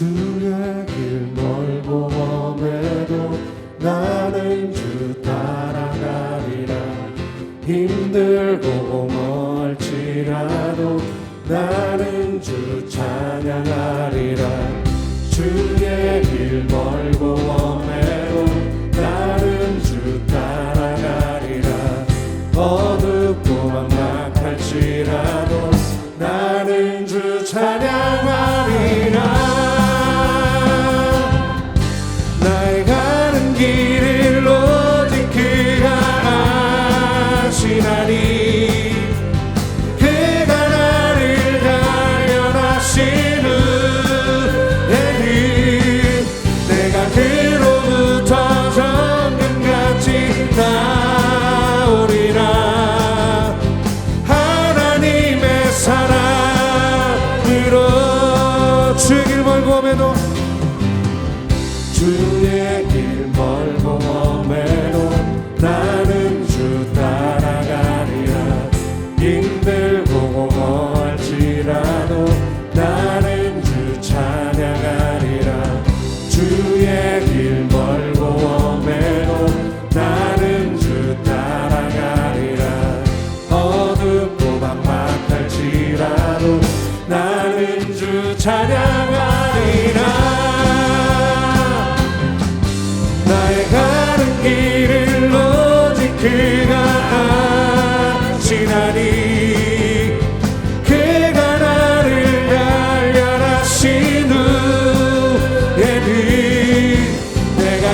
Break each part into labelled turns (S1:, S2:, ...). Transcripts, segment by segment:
S1: 주의 길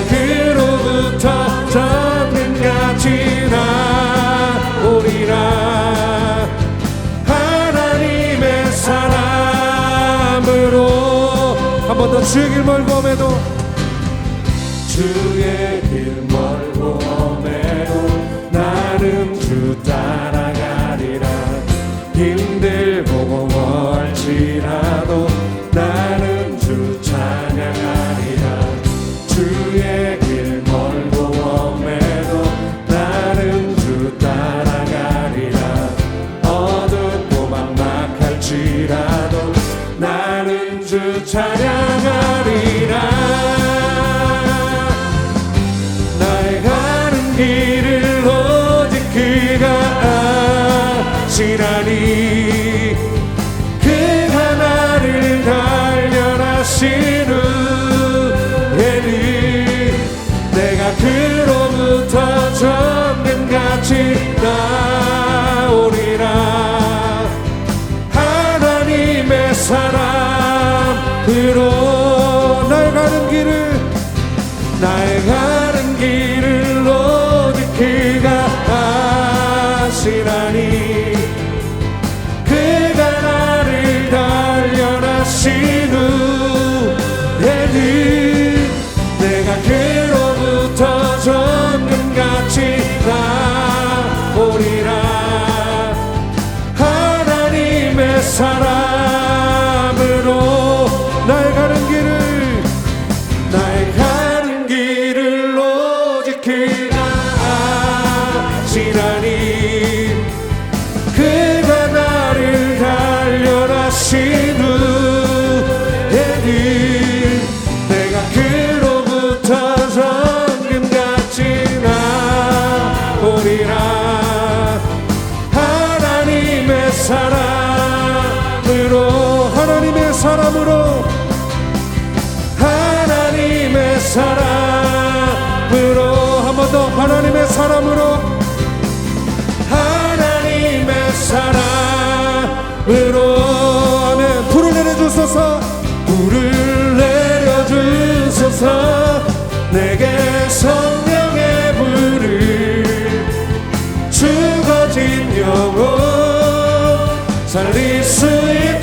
S1: 그로부터 전능같이 나오리라. 하나님의 사람으로 한 번 더 주길 멀고 매도 할지라도 나는 주 찬양하리라 He 사람으로 하나님의 사랑으로 는 불을 내려주소서. 불을 내려주소서. 내게 성령의 불을 주어진 영혼 살릴 수 있는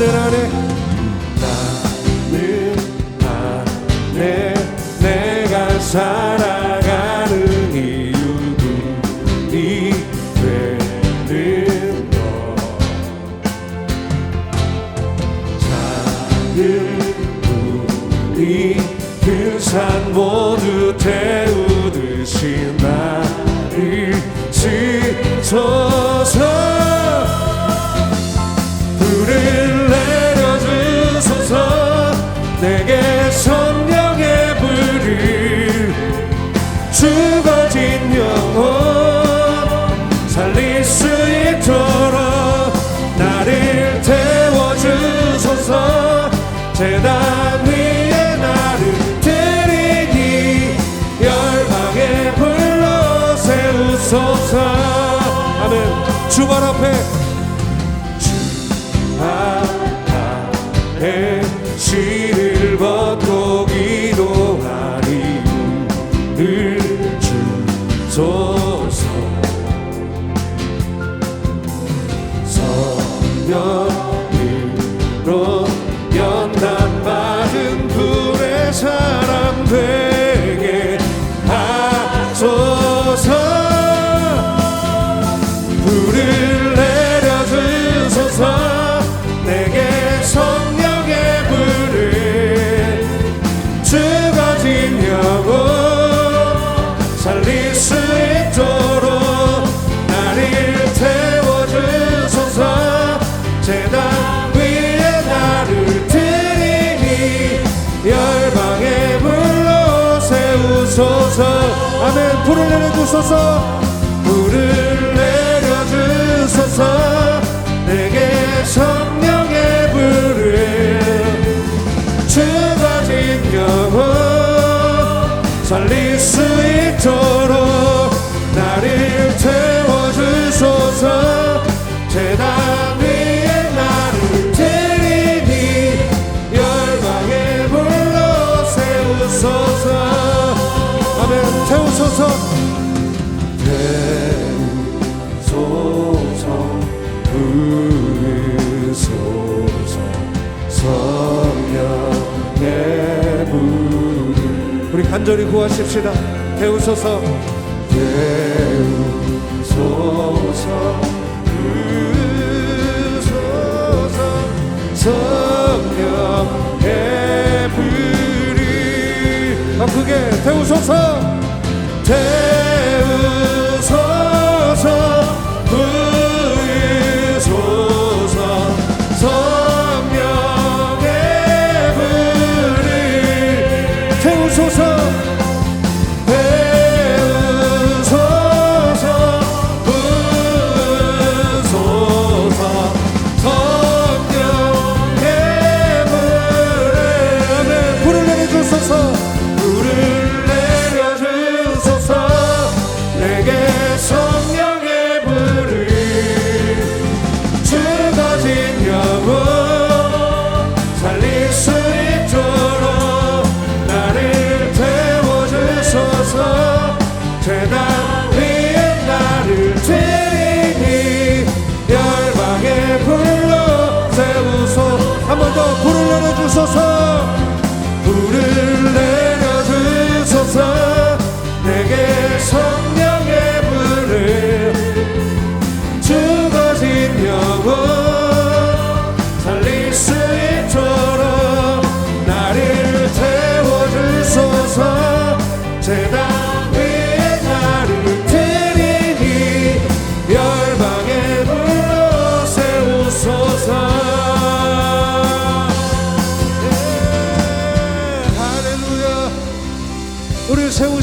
S1: 나는 안해 나는 안해 내가 살아가는 이유들이 되는 것 작은 우리 그산 모두 태우듯이 나를 지쳐서 발 앞에. 주 앞에 지를 달릴 수 있도록 나를 태워주소서 제단 위에 나를 드리니 열방의 불로 세우소서. 아멘. 불을 내려주소서. 간절히 구하십시다. 배우소서. 배우소서. 그소서 성령의 불이 아프게 배우소서. 배우 죄다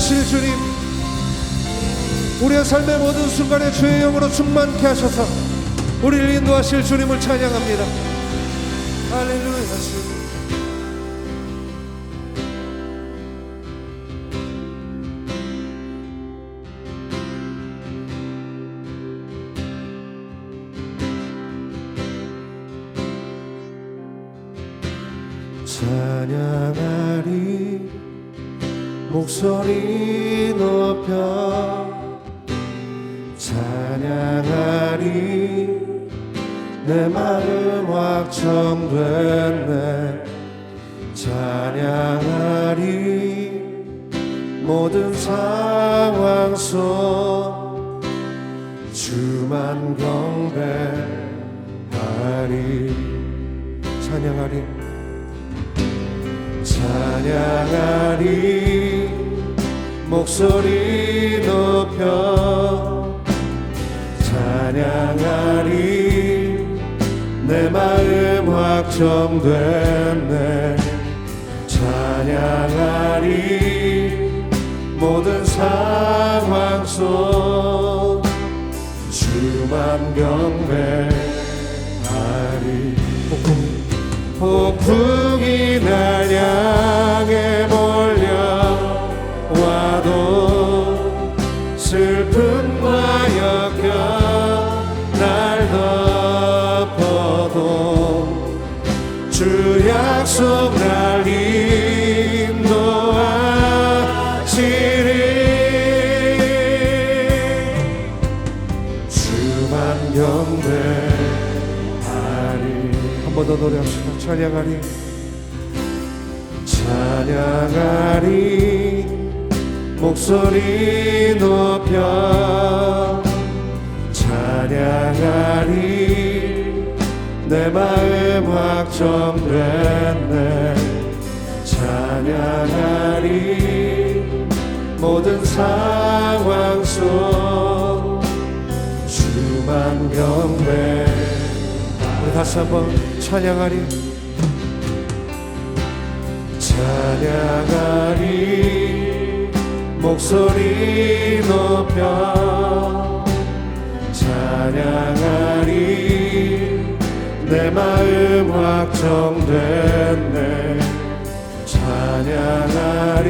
S1: 하실 주님 우리의 삶의 모든 순간에 주의 영으로 충만케 하셔서 우리를 인도하실 주님을 찬양합니다. 할렐루야 높여 찬양하리. 내 마음 확정됐네. 찬양하리. 모든 상황 속 주만 경배하리. 찬양하리. 찬양하리. 목소리 높여 찬양하리. 내 마음 확정됐네. 찬양하리. 모든 상황 속 주만 경배하리. 폭풍이 날 향해 주만 경배하리 한 번 더 노래합시다. 찬양하리. 찬양하리. 목소리 높여. 찬양하리. 내 마음 확정됐네. 찬양하리. 모든 상황 속 주만 경배. 우리 다시 한번 찬양하리. 찬양하리. 목소리 높여. 찬양하리. 내 마음 확정됐네. 찬양하리.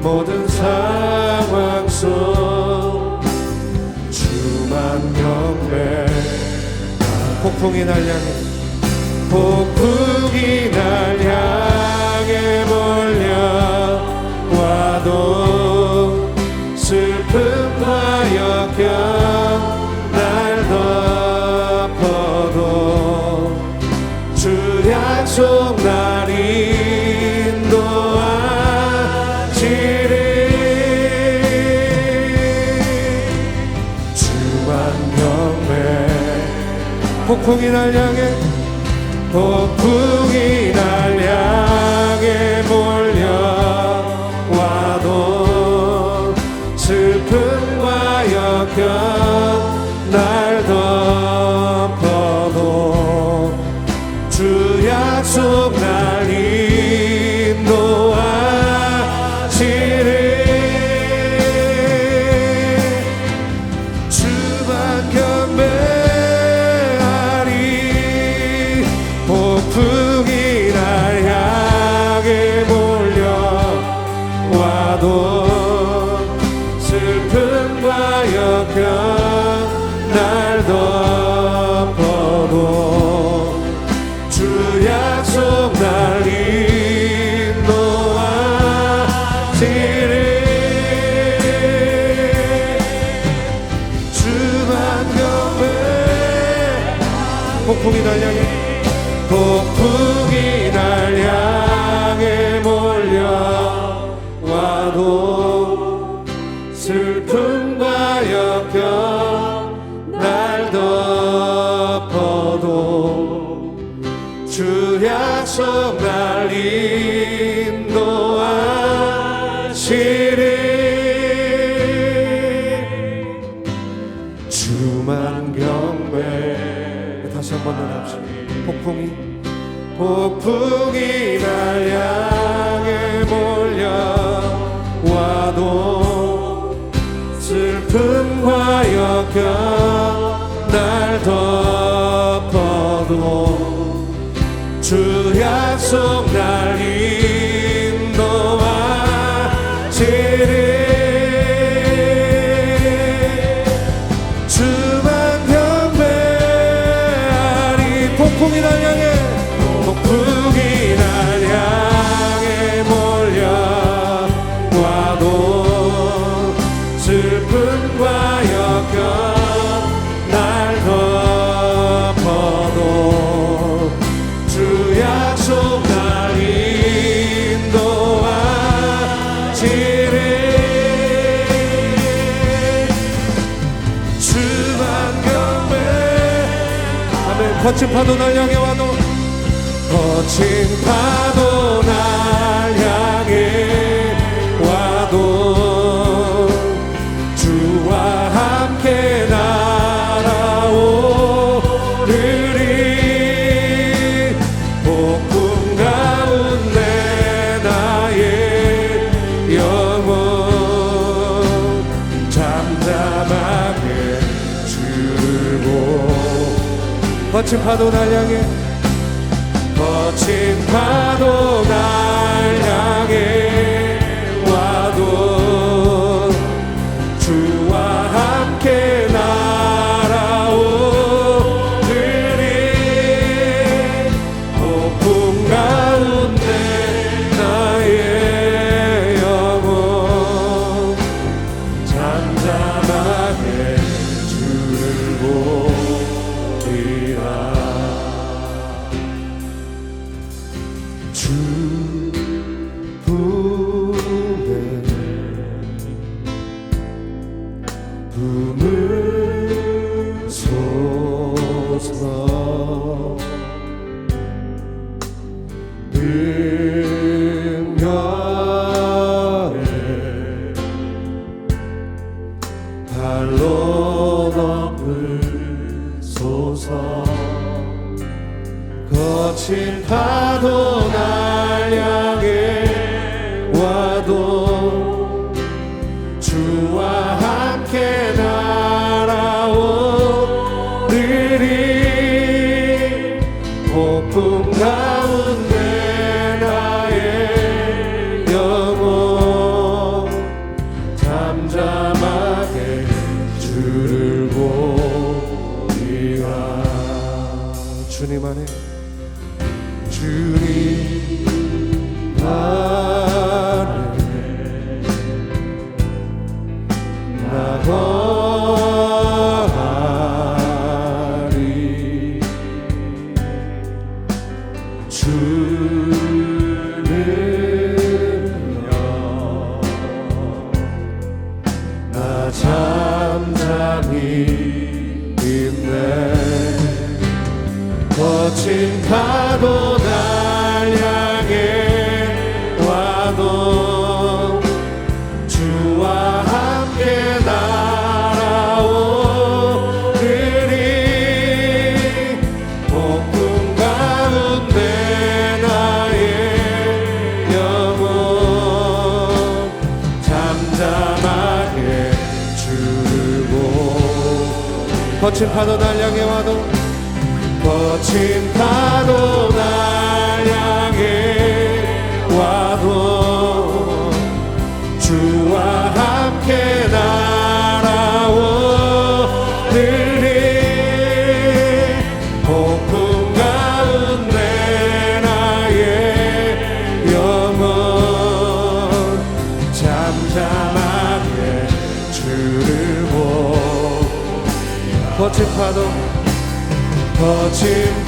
S1: 모든 상황 속 주만 경배 폭풍이 날 향해 폭풍이 날 향해 몰려와도 슬픔과 역경 날 덮어도 주 약속 폭풍이 날 향해 폭 폭풍이 날 향해. 폭풍이 날 향해 몰려와도 슬픔과 역경 날 덮어도 주 약 속 날 폭풍이 폭풍이 날 향해 몰려와도 슬픔과 역경 날 덮어도 주 약속 날 거친 파도 날 향해 와도 거친 파도 거친 파도 날 향해
S2: 거친 파도 날 잔잔히 있네. 거친 파도
S1: 거친 파도 날 향해 와도
S2: 거친 파도 te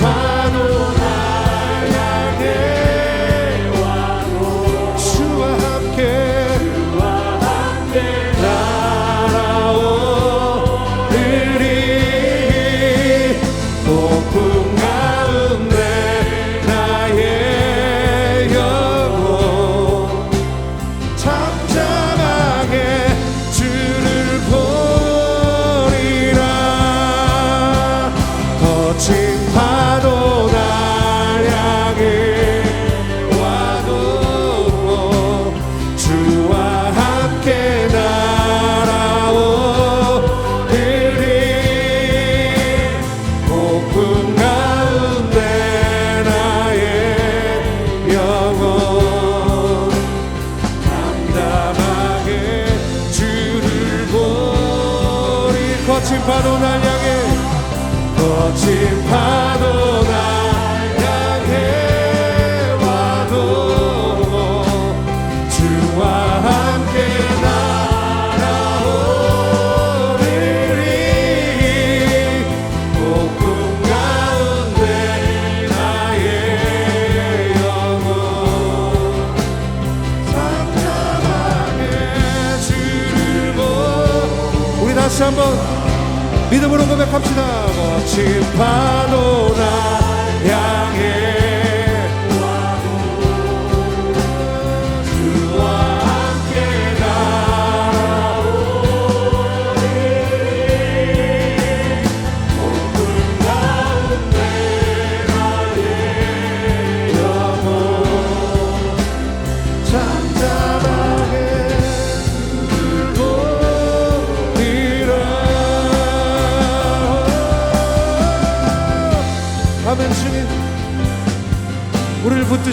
S2: 바로 날 향해 거친
S1: 고백합시다.
S2: 거친 파도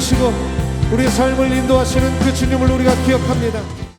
S1: 붙드시고 우리의 삶을 인도하시는 그 주님을 우리가 기억합니다